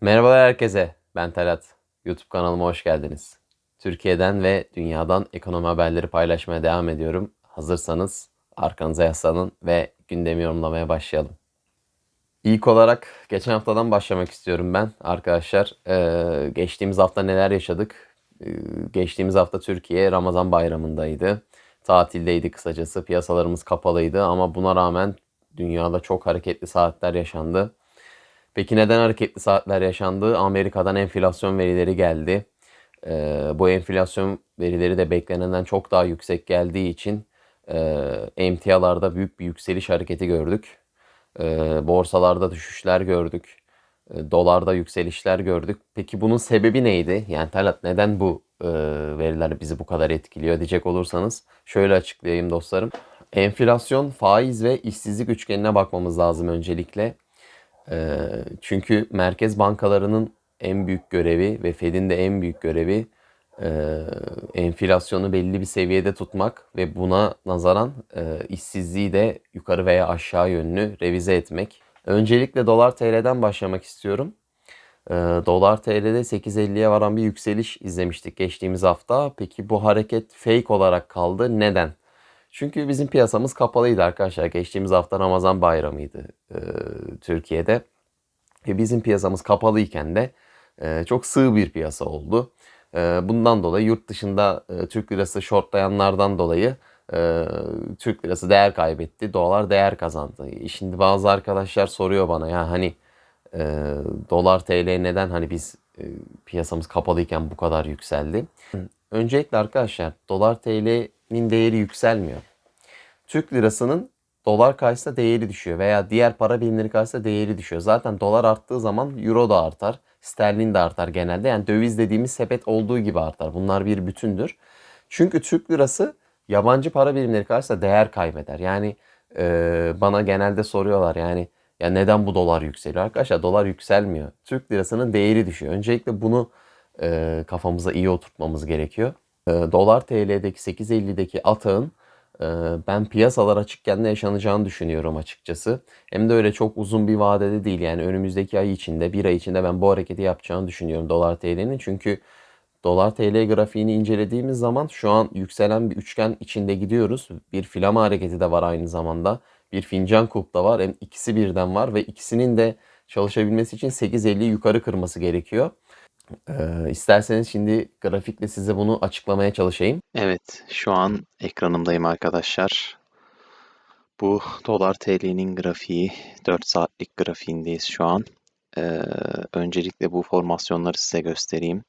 Merhabalar herkese. Ben Talat. YouTube kanalıma hoş geldiniz. Türkiye'den ve dünyadan ekonomi haberleri paylaşmaya devam ediyorum. Hazırsanız arkanıza yaslanın ve gündemi yorumlamaya başlayalım. İlk olarak geçen haftadan başlamak istiyorum ben arkadaşlar. Ee, geçtiğimiz hafta neler yaşadık? Ee, geçtiğimiz hafta Türkiye Ramazan bayramındaydı. Tatildeydi kısacası. Piyasalarımız kapalıydı ama buna rağmen dünyada çok hareketli saatler yaşandı. Peki neden hareketli saatler yaşandı? Amerika'dan enflasyon verileri geldi. Ee, bu enflasyon verileri de beklenenden çok daha yüksek geldiği için e, emtialarda büyük bir yükseliş hareketi gördük. Ee, borsalarda düşüşler gördük. Ee, dolarda yükselişler gördük. Peki bunun sebebi neydi? Yani Talat neden bu e, veriler bizi bu kadar etkiliyor diyecek olursanız şöyle açıklayayım dostlarım. Enflasyon, faiz ve işsizlik üçgenine bakmamız lazım öncelikle. Ee, çünkü merkez bankalarının en büyük görevi ve Fed'in de en büyük görevi e, enflasyonu belli bir seviyede tutmak ve buna nazaran e, işsizliği de yukarı veya aşağı yönlü revize etmek. Öncelikle dolar TL'den başlamak istiyorum. E, dolar TL'de 8.50'ye varan bir yükseliş izlemiştik geçtiğimiz hafta. Peki bu hareket fake olarak kaldı. Neden? Çünkü bizim piyasamız kapalıydı arkadaşlar. Geçtiğimiz hafta Ramazan bayramıydı e, Türkiye'de. Ve bizim piyasamız kapalıyken de e, çok sığ bir piyasa oldu. E, bundan dolayı yurt dışında e, Türk lirası shortlayanlardan dolayı e, Türk lirası değer kaybetti. Dolar değer kazandı. E, Şimdi bazı arkadaşlar soruyor bana ya hani e, dolar TL neden hani biz e, piyasamız kapalıyken bu kadar yükseldi? Öncelikle arkadaşlar dolar TL'nin değeri yükselmiyor. Türk lirasının dolar karşısında değeri düşüyor veya diğer para birimleri karşısında değeri düşüyor. Zaten dolar arttığı zaman euro da artar, sterlin de artar genelde. Yani döviz dediğimiz sepet olduğu gibi artar. Bunlar bir bütündür. Çünkü Türk lirası yabancı para birimleri karşısında değer kaybeder. Yani e, bana genelde soruyorlar yani ya neden bu dolar yükseliyor? Arkadaşlar dolar yükselmiyor. Türk lirasının değeri düşüyor. Öncelikle bunu e, kafamıza iyi oturtmamız gerekiyor. E, dolar TL'deki 8.50'deki atağın e, ben piyasalar açıkken de yaşanacağını düşünüyorum açıkçası. Hem de öyle çok uzun bir vadede değil yani önümüzdeki ay içinde bir ay içinde ben bu hareketi yapacağını düşünüyorum dolar TL'nin. Çünkü dolar TL grafiğini incelediğimiz zaman şu an yükselen bir üçgen içinde gidiyoruz. Bir filama hareketi de var aynı zamanda. Bir fincan kulp da var. Hem ikisi birden var ve ikisinin de çalışabilmesi için 8.50 yukarı kırması gerekiyor. Ee, isterseniz şimdi grafikle size bunu açıklamaya çalışayım. Evet, şu an ekranımdayım arkadaşlar. Bu dolar TL'nin grafiği 4 saatlik grafiğindeyiz şu an. Ee, öncelikle bu formasyonları size göstereyim.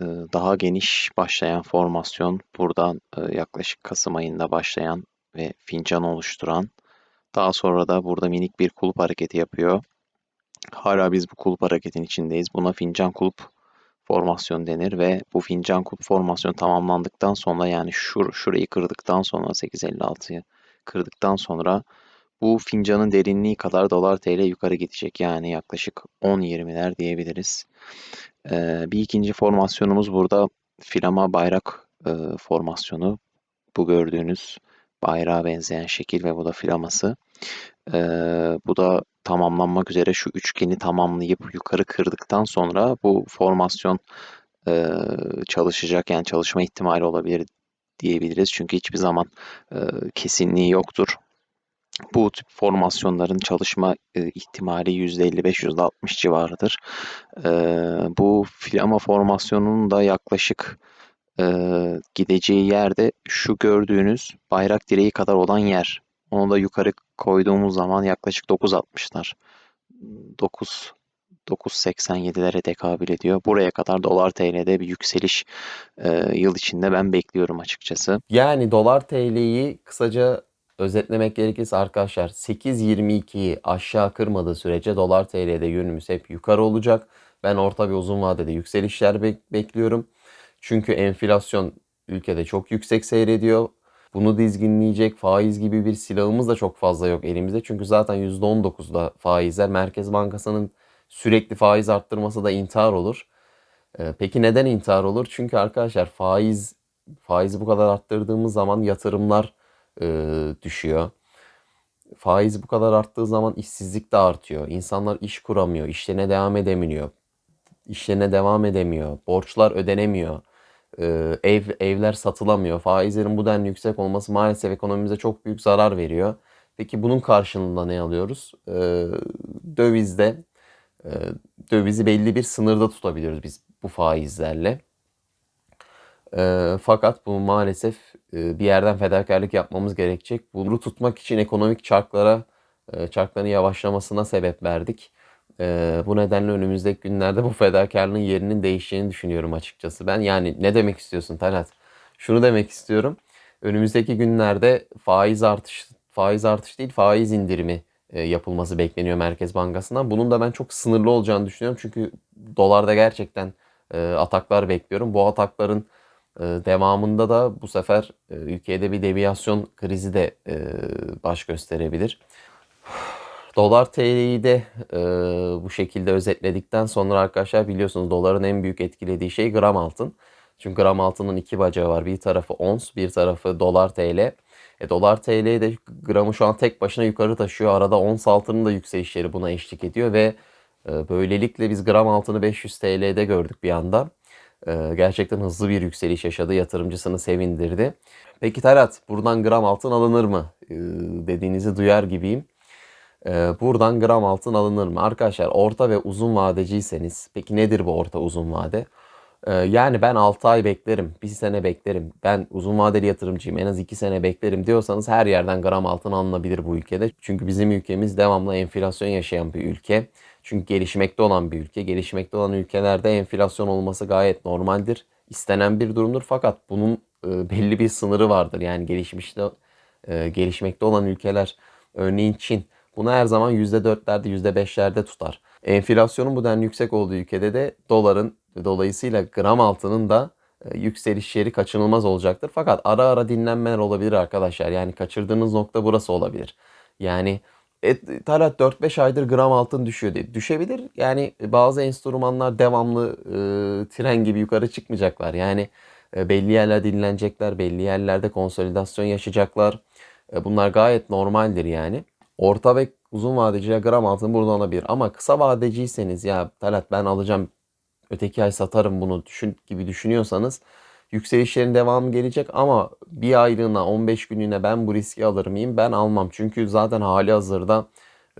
Ee, daha geniş başlayan formasyon buradan e, yaklaşık Kasım ayında başlayan ve fincan oluşturan. Daha sonra da burada minik bir kulp hareketi yapıyor. Hala biz bu kulp hareketin içindeyiz. Buna fincan kulp formasyon denir ve bu fincan kulp formasyon tamamlandıktan sonra yani şur şurayı kırdıktan sonra 8.56'yı kırdıktan sonra bu fincanın derinliği kadar dolar TL yukarı gidecek. Yani yaklaşık 10-20'ler diyebiliriz. Ee, bir ikinci formasyonumuz burada filama bayrak e, formasyonu. Bu gördüğünüz bayrağa benzeyen şekil ve bu da filaması. Ee, bu da tamamlanmak üzere şu üçgeni tamamlayıp yukarı kırdıktan sonra bu formasyon e, çalışacak yani çalışma ihtimali olabilir diyebiliriz. Çünkü hiçbir zaman e, kesinliği yoktur. Bu tip formasyonların çalışma e, ihtimali %55-%60 civarıdır. E, bu filama formasyonunun da yaklaşık e, gideceği yerde şu gördüğünüz bayrak direği kadar olan yer. Onu da yukarı koyduğumuz zaman yaklaşık 9.60'lar. 9 9.87'lere tekabül ediyor. Buraya kadar dolar TL'de bir yükseliş e, yıl içinde ben bekliyorum açıkçası. Yani dolar TL'yi kısaca özetlemek gerekirse arkadaşlar 8.22'yi aşağı kırmadığı sürece dolar TL'de yönümüz hep yukarı olacak. Ben orta ve uzun vadede yükselişler bek- bekliyorum. Çünkü enflasyon ülkede çok yüksek seyrediyor. Bunu dizginleyecek faiz gibi bir silahımız da çok fazla yok elimizde. Çünkü zaten %19'da faizler. Merkez Bankası'nın sürekli faiz arttırması da intihar olur. Ee, Peki neden intihar olur? Çünkü arkadaşlar faiz faizi bu kadar arttırdığımız zaman yatırımlar e, düşüyor. Faiz bu kadar arttığı zaman işsizlik de artıyor. İnsanlar iş kuramıyor, işlerine devam edemiyor. işlerine devam edemiyor. Borçlar ödenemiyor. Ee, ev evler satılamıyor. Faizlerin bu denli yüksek olması maalesef ekonomimize çok büyük zarar veriyor. Peki bunun karşılığında ne alıyoruz? Ee, dövizde e, dövizi belli bir sınırda tutabiliyoruz biz bu faizlerle. Fakat bu maalesef e, bir yerden fedakarlık yapmamız gerekecek. Bunu tutmak için ekonomik çarklara, e, çarkların yavaşlamasına sebep verdik. Bu nedenle önümüzdeki günlerde bu fedakarlığın yerinin değişeceğini düşünüyorum açıkçası. Ben yani ne demek istiyorsun Talat? Şunu demek istiyorum. Önümüzdeki günlerde faiz artış, faiz artış değil faiz indirimi yapılması bekleniyor Merkez Bankası'ndan. Bunun da ben çok sınırlı olacağını düşünüyorum. Çünkü dolarda gerçekten ataklar bekliyorum. Bu atakların devamında da bu sefer ülkede bir deviyasyon krizi de baş gösterebilir. Dolar TL'yi de e, bu şekilde özetledikten sonra arkadaşlar biliyorsunuz doların en büyük etkilediği şey gram altın. Çünkü gram altının iki bacağı var. Bir tarafı ons, bir tarafı dolar TL. E, dolar TL de gramı şu an tek başına yukarı taşıyor. Arada ons altının da yükselişleri buna eşlik ediyor ve e, böylelikle biz gram altını 500 TL'de gördük bir anda. E, gerçekten hızlı bir yükseliş yaşadı. Yatırımcısını sevindirdi. Peki Talat buradan gram altın alınır mı? E, dediğinizi duyar gibiyim. Ee, buradan gram altın alınır mı? Arkadaşlar orta ve uzun vadeciyseniz peki nedir bu orta uzun vade? Ee, yani ben 6 ay beklerim, 1 sene beklerim, ben uzun vadeli yatırımcıyım en az 2 sene beklerim diyorsanız her yerden gram altın alınabilir bu ülkede. Çünkü bizim ülkemiz devamlı enflasyon yaşayan bir ülke. Çünkü gelişmekte olan bir ülke. Gelişmekte olan ülkelerde enflasyon olması gayet normaldir. istenen bir durumdur fakat bunun e, belli bir sınırı vardır. Yani gelişmişte e, gelişmekte olan ülkeler örneğin Çin bunu her zaman %4'lerde %5'lerde tutar. Enflasyonun bu denli yüksek olduğu ülkede de doların dolayısıyla gram altının da e, yükselişleri kaçınılmaz olacaktır. Fakat ara ara dinlenmeler olabilir arkadaşlar. Yani kaçırdığınız nokta burası olabilir. Yani e, Talat 4-5 aydır gram altın düşüyor diye. Düşebilir. Yani bazı enstrümanlar devamlı e, tren gibi yukarı çıkmayacaklar. Yani e, belli yerler dinlenecekler. Belli yerlerde konsolidasyon yaşayacaklar. E, bunlar gayet normaldir yani. Orta ve uzun vadeciye gram altın buradan alabilir. Ama kısa vadeciyseniz ya Talat ben alacağım öteki ay satarım bunu düşün, gibi düşünüyorsanız yükselişlerin devamı gelecek ama bir aylığına 15 günlüğüne ben bu riski alır mıyım? Ben almam. Çünkü zaten hali hazırda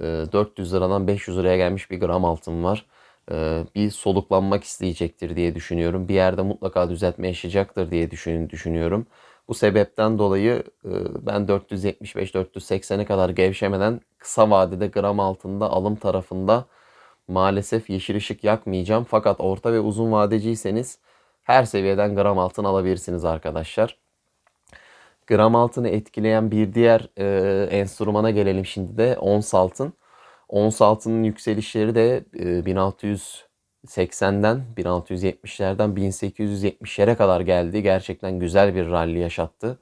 400 liradan 500 liraya gelmiş bir gram altın var. E, bir soluklanmak isteyecektir diye düşünüyorum. Bir yerde mutlaka düzeltme yaşayacaktır diye düşün, düşünüyorum. Bu sebepten dolayı e, ben 475-480'e kadar gevşemeden kısa vadede gram altında alım tarafında maalesef yeşil ışık yakmayacağım. Fakat orta ve uzun vadeciyseniz her seviyeden gram altın alabilirsiniz arkadaşlar. Gram altını etkileyen bir diğer e, enstrümana gelelim şimdi de ons altın. Ons altının yükselişleri de e, 1600 80'den 1670'lerden 1870'lere kadar geldi. Gerçekten güzel bir rally yaşattı.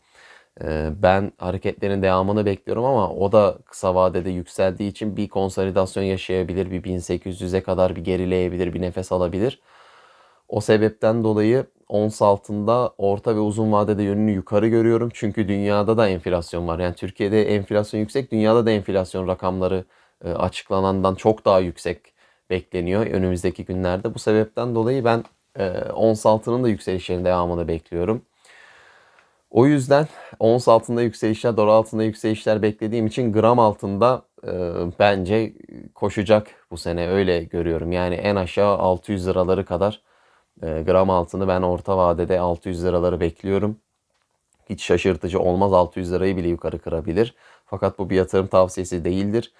Ee, ben hareketlerin devamını bekliyorum ama o da kısa vadede yükseldiği için bir konsolidasyon yaşayabilir. Bir 1800'e kadar bir gerileyebilir, bir nefes alabilir. O sebepten dolayı ons altında orta ve uzun vadede yönünü yukarı görüyorum. Çünkü dünyada da enflasyon var. Yani Türkiye'de enflasyon yüksek, dünyada da enflasyon rakamları e, açıklanandan çok daha yüksek bekleniyor önümüzdeki günlerde. Bu sebepten dolayı ben e, ons altının da yükselişlerin devamını bekliyorum. O yüzden ons altında yükselişler, dolar altında yükselişler beklediğim için gram altında e, bence koşacak bu sene öyle görüyorum. Yani en aşağı 600 liraları kadar e, gram altını ben orta vadede 600 liraları bekliyorum. Hiç şaşırtıcı olmaz 600 lirayı bile yukarı kırabilir. Fakat bu bir yatırım tavsiyesi değildir.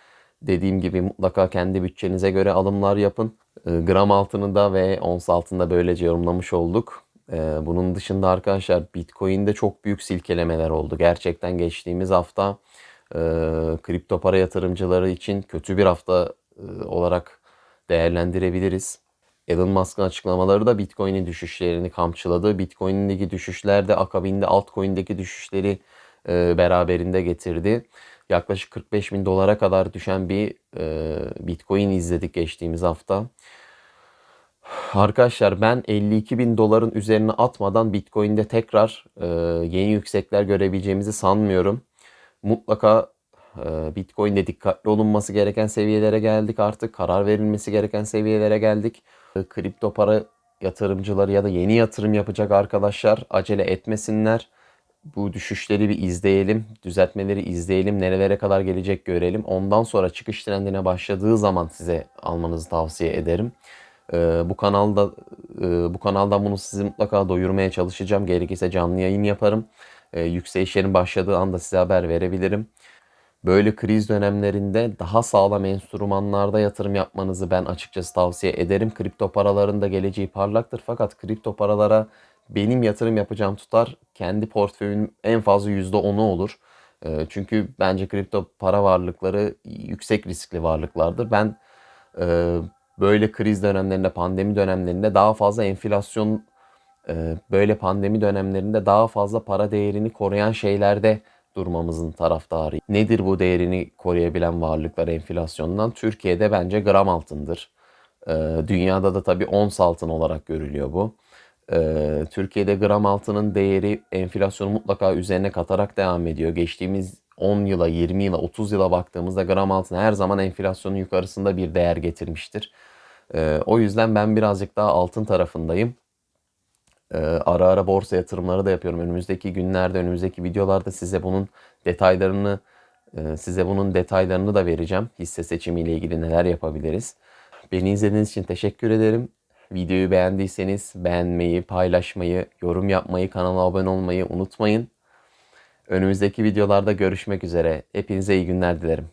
Dediğim gibi mutlaka kendi bütçenize göre alımlar yapın. E, gram altını da ve ons altında böylece yorumlamış olduk. E, bunun dışında arkadaşlar Bitcoin'de çok büyük silkelemeler oldu. Gerçekten geçtiğimiz hafta e, kripto para yatırımcıları için kötü bir hafta e, olarak değerlendirebiliriz. Elon Musk'ın açıklamaları da Bitcoin'in düşüşlerini kamçıladı. Bitcoin'deki düşüşler de akabinde altcoin'deki düşüşleri e, beraberinde getirdi yaklaşık 45 bin dolara kadar düşen bir e, Bitcoin izledik geçtiğimiz hafta. Arkadaşlar ben 52 bin doların üzerine atmadan Bitcoin'de tekrar e, yeni yüksekler görebileceğimizi sanmıyorum. Mutlaka Ee, Bitcoin'de dikkatli olunması gereken seviyelere geldik artık. Karar verilmesi gereken seviyelere geldik. Ee, Kripto para yatırımcıları ya da yeni yatırım yapacak arkadaşlar acele etmesinler. Bu düşüşleri bir izleyelim, düzeltmeleri izleyelim, nerelere kadar gelecek görelim. Ondan sonra çıkış trendine başladığı zaman size almanızı tavsiye ederim. Ee, bu kanalda e, bu kanaldan bunu sizi mutlaka doyurmaya çalışacağım. Gerekirse canlı yayın yaparım. Ee, yükselişlerin başladığı anda size haber verebilirim. Böyle kriz dönemlerinde daha sağlam enstrümanlarda yatırım yapmanızı ben açıkçası tavsiye ederim. Kripto paraların da geleceği parlaktır fakat kripto paralara benim yatırım yapacağım tutar kendi portföyümün en fazla %10'u olur. Ee, Çünkü bence kripto para varlıkları yüksek riskli varlıklardır. Ben e, böyle kriz dönemlerinde, pandemi dönemlerinde daha fazla enflasyon e, böyle pandemi dönemlerinde daha fazla para değerini koruyan şeylerde durmamızın taraftarıyım. Nedir bu değerini koruyabilen varlıklar enflasyondan? Türkiye'de bence gram altındır. E, Dünyada da tabii ons altın olarak görülüyor bu. E, Türkiye'de gram altının değeri enflasyonu mutlaka üzerine katarak devam ediyor. Geçtiğimiz 10 yıla, 20 yıla, 30 yıla baktığımızda gram altın her zaman enflasyonun yukarısında bir değer getirmiştir. E, O yüzden ben birazcık daha altın tarafındayım. Ee, ara ara borsa yatırımları da yapıyorum. Önümüzdeki günlerde, önümüzdeki videolarda size bunun detaylarını e, size bunun detaylarını da vereceğim. Hisse seçimiyle ilgili neler yapabiliriz. Beni izlediğiniz için teşekkür ederim. Videoyu beğendiyseniz beğenmeyi, paylaşmayı, yorum yapmayı, kanala abone olmayı unutmayın. Önümüzdeki videolarda görüşmek üzere. Hepinize iyi günler dilerim.